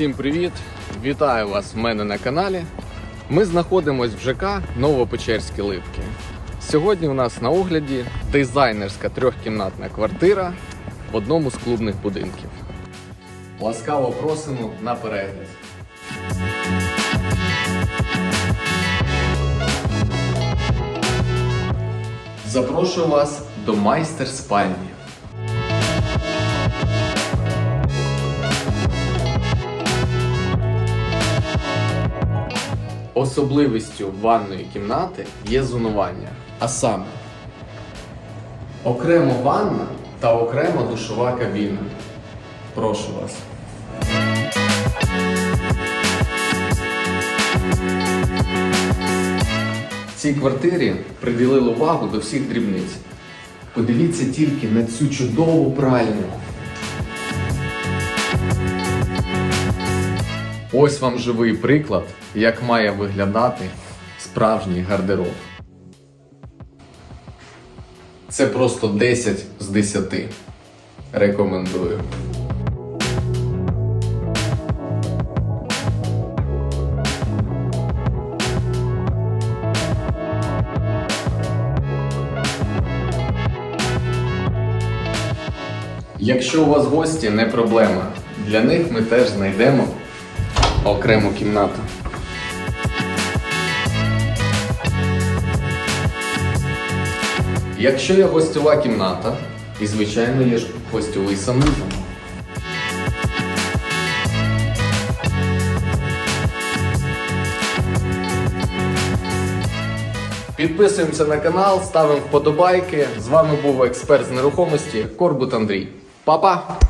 Усім привіт! Вітаю вас в мене на каналі. Ми знаходимося в ЖК Новопечерські Липки. Сьогодні у нас на огляді дизайнерська трьохкімнатна квартира в одному з клубних будинків. Ласкаво просимо на перегляд. Запрошую вас до майстер спальні. Особливістю ванної кімнати є зонування. А саме окремо ванна та окремо душова кабіна. Прошу вас. Цій квартирі приділили увагу до всіх дрібниць. Подивіться тільки на цю чудову пральню. Ось вам живий приклад, як має виглядати справжній гардероб. Це просто 10 з 10. Рекомендую. Якщо у вас гості, не проблема. Для них ми теж знайдемо окрему кімнату. Якщо є гостьова кімната, і звичайно є ж гостьовий санузел. Підписуємося на канал, ставимо вподобайки. З вами був експерт з нерухомості Корбут Андрій. Па-па!